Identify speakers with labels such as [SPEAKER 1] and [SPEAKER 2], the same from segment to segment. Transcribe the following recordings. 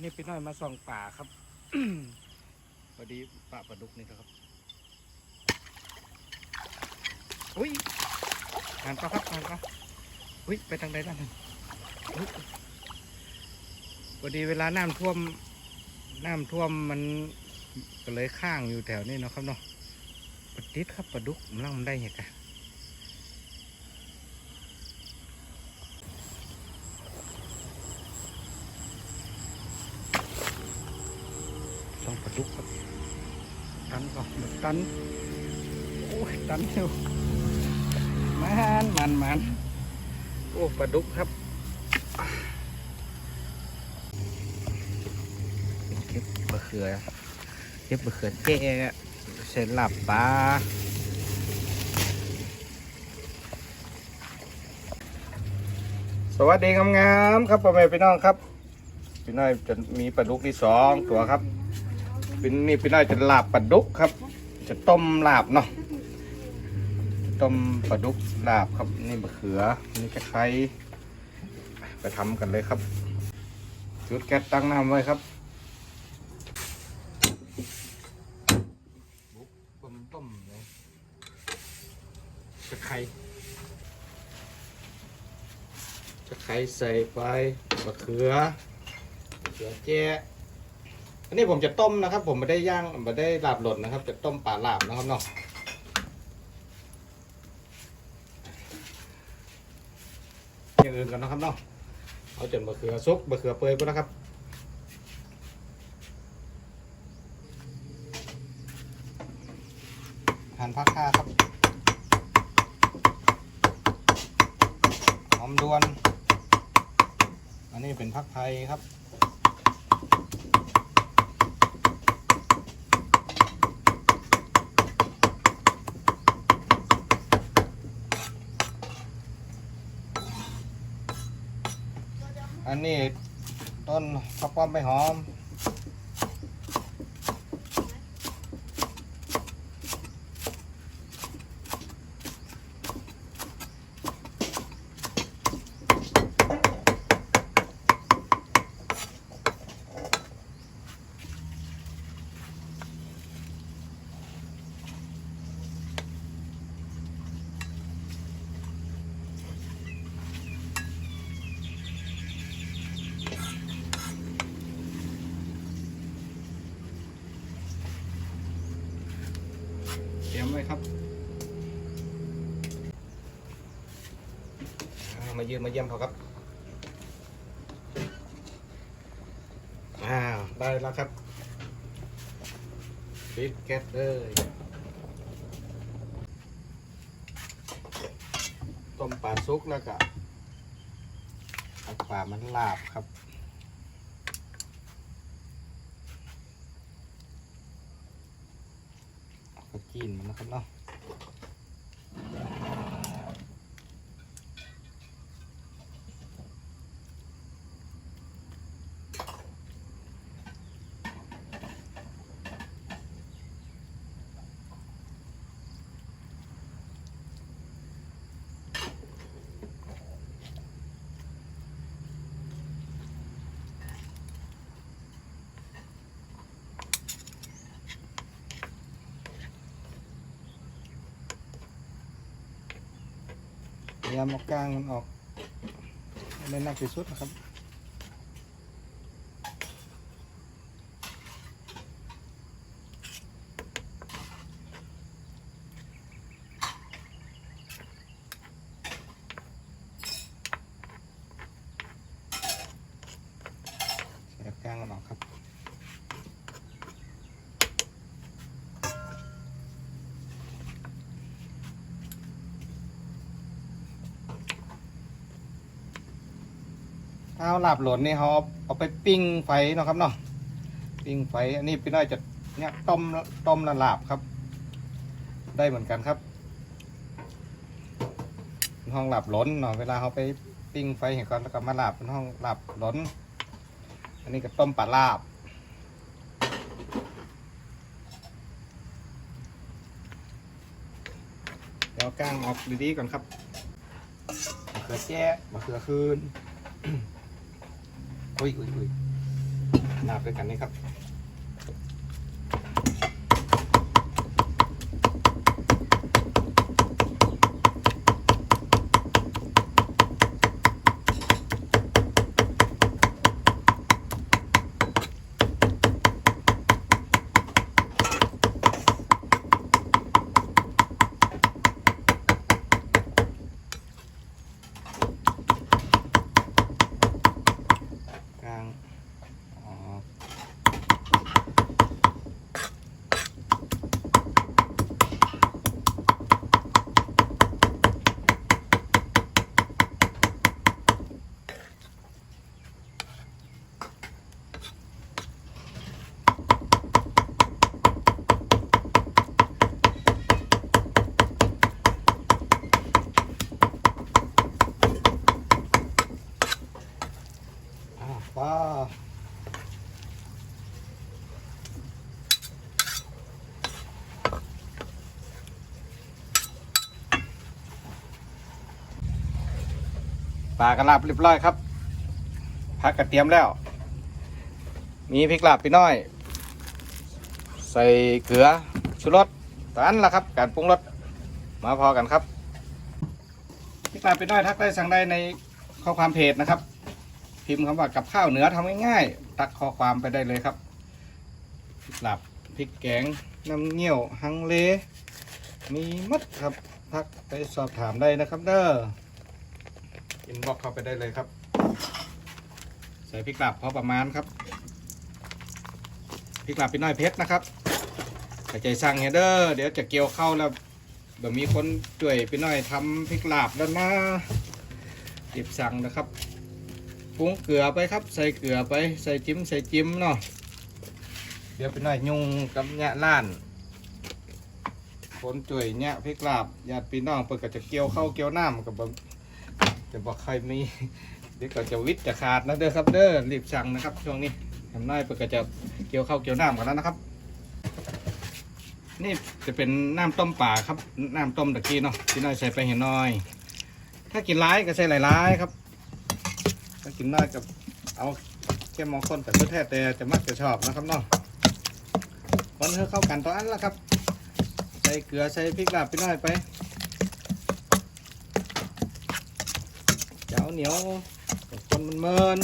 [SPEAKER 1] นี่พี่น้อยมาส่องป่าครับ พอดีป่าปลาดุกนี่ครับ อุ้ยหันปะครับหันปะอุ้ยไปทางใดด้านหนึ่งอุ๊ยพอดีเวลาน้ำท่วม น้ำท่วมมันก็เลยข้างอยู่แถวนี้เนาะครับเนาะปลาติดครับปลาดุกมันล่างมันได้เหรอกะต้องปลาดุกครับ ตันก่อนตัน โอ้ยตันเร็ วมันมันมันโอ้ปลาดุกครับเก็บมะเขือเก็บมะเขือเจ๊เสร็จหลับปลาสวัสดีงามๆครับพ่อแม่พี่น้องครับพี่น้อยจะมีปลาดุกที่สองตัวครับเป็นนี่พี่น้อยจะลาบปลาดุกครับ จะต้มลาบเนาะ ต้มปลาดุกลาบครับนี่มะเขือนี่ตะไคร้ไปทำกันเลยครับ จุดแก๊สตั้งน้ำไว้ครับบุกต้มต้มเลยตะไคร้ตะไคร้ใส่ไปมะเขือมะเขือแจ้อันนี้ผมจะต้มนะครับ ผมไม่ได้ย่างไม่ได้ลาบหล่นนะครับ จะต้มปลาลาบนะครับเนาะ อย่างอื่นกันนะครับเนาะเอาจนมะเขือซุกมะเขือเปื่อยก็แล้วครับหั่นผักค่าครับหอมดวน อันนี้เป็นผักไทยครับ อันนี้ต้นข้าวป้อมไม่หอม เตรียมไว้ครับมายืนมาเยี่ยมเขาครับอ้าวได้แล้วครับปิดแก๊สเลยต้มปลาซุกแล้วก็ปลามันลาบครับ ก็กินมันนะครับเนาะ ยายามเอากลางมันออกได้นักที่สุดนะครับ ใส่กลางมันออกครับ ถ้าเอาลาบหล่นนี่เขาเอาไปปิ้งไฟเนาะครับเนาะปิ้งไฟอันนี้พี่น้อยจะเนี่ยต้มต้มละลาบครับ ได้เหมือนกันครับห้องหลับหล้นเนาะเวลาเขาไปปิ้งไฟเห็นก่อนแล้วก็มาหลาบเป็นห้องหลับหล้น อันนี้ก็ต้มปลาลาบเดี๋ยวก้างออกดีๆก่อนครับมะเขือแจ้มะเขือคืน อุ้ยอุ้ยอุ้ยนาบด้วยกันนี่ครับ ป้าปลากระลาบเรียบร้อยครับพักกระเทียมแล้ว มีพริกลาบพี่น้อย ใส่เกลือชูรสตอนนั้นละครับ การปรุงรสมาพอกันครับพริกลาบพี่น้อยทักได้สั่งได้ในข้อความเพจนะครับ พิมพ์คำว่ากับข้าวเหนือทำง่ายๆตักข้อความไปได้เลยครับพริกหลับพริกแกงน้ำเงี้ยวฮังเล มีหมัดครับทักไปสอบถามได้นะครับ เด้ออินบ็อกเข้าไปได้เลยครับ ใส่พริกหลับพอประมาณครับพริกหลับเป็นน้อยเพชรนะครับกระใจสั่งเฮเด้อเดี๋ยวจะเกี่ยวเข้าวแล้วเดี๋ยวมีคนช่วยพี่น้อยทำพริกหลาบแล้วนะเก็บสั่งนะครับ ปรุงเกลือไปครับ ใส่เกลือไปใส่จิ้มใส่จิ้มเนาะเดี๋ยวไปหน่อยยุงกับแง่ล้านคนจ่วยแง่พริกลาบญาติพี่น้องเปิดก็จะเกี่ยวเข้าเกี่ยวน้ำกับจะบอกใครมีเดี๋ยวก็จะวิทย์จะขาดนะเด้อครับเด้อรีบสั่งนะครับ ช่วงนี้ทำน้อยเปิดก็จะเกี่ยวเข้าเกี่ยวน้ำกันแล้วนะครับ นี่จะเป็นน้ำต้มป่าครับน้ำต้มตะกี้เนาะพี่น้อยใส่ไปเห็นน้อย ถ้ากินร้ายก็ใส่หลายๆครับ ถ้ากินน้อยกับเอาแค่มองคนแต่ก็แท้แต่จะมักจะชอบนะครับเนาะคนให้เข้ากันตอนนั้นละครับ ใส่เกลือใส่พริกลาบไปหน่อยไปเจ้าเหนียวคนมันเมิน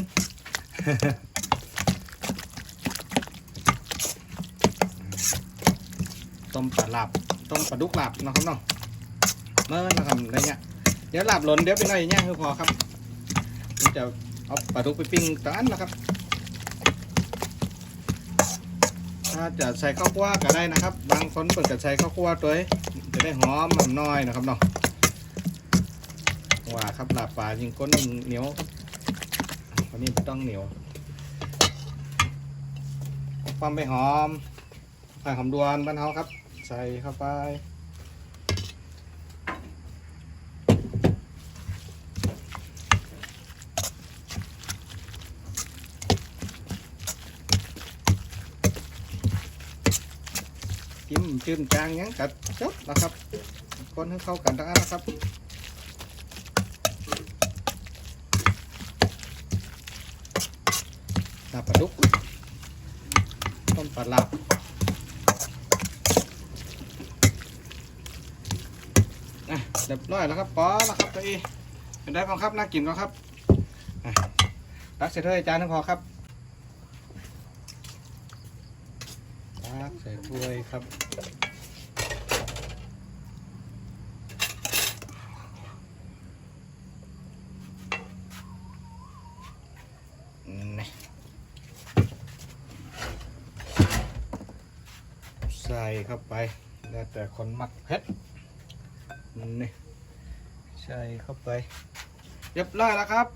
[SPEAKER 1] ต้มปลาลาบต้มปลาดุกหลาบนะครับเนาะเมินนะครับอะไรเงี้ยเดี๋ยวหลาบหล่นเดี๋ยวไปหน่อยย่างคือพอครับจะ เอาปลาดุกไปปิ้งตอนนั้นนะครับ ถ้าจะใส่ข้าวคั่วก็ได้นะครับ บางคนเปิดจะใส่ข้าวคั่วตัวจะได้หอมมันน้อยนะครับเนาะว่าครับหลาบปลายิงก้นเหนียววันนี้ต้องเหนียวความไปหอมใส่หอมดวนบ้านเฮาครับ ใส่เข้าไป จิ้มจืนจางยังกัดจบนะครับคนให้เข้ากันทั้งนั้นนะครับลาปลาดุกต้มปลาลาบอะเรียบร้อยแล้วครับปอแล้วครับตัวเองเป็นได้พอครับน่ากินก็ครับอะตักเสร็จเลยจานนึงพอครับตัก ใส่ถ้วยครับนี่ใส่เข้าไป แล้วแต่คนมักเผ็ดนี่ใส่เข้าไป เรียบร้อยแล้วครับ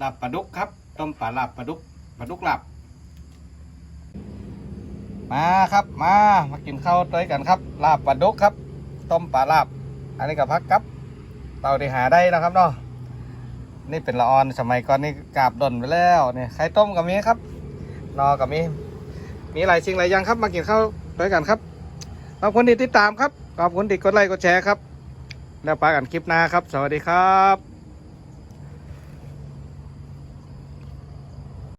[SPEAKER 1] ลาบปลาดุกครับ ต้มปลาลาบปลาดุกปลาดุกลาบ มาครับมามากินข้าวด้วยกันครับ ลาบปลาดุกครับ ต้มปลาลาบ อันนี้กับพักครับเตาที่หาได้นะครับเนาะนี่เป็นละออนสมัยก่อนนี่กาบดนไปแล้วเนี่ยไข่ต้มกับมีครับ นอกับมีมีหลายสิ่งหลายอย่างครับ มากินข้าวด้วยกันครับขอบคุณที่ติดตามครับขอบคุณที่กดไลค์กดแชร์ครับ แล้วไปกันคลิปหน้าครับ สวัสดีครับ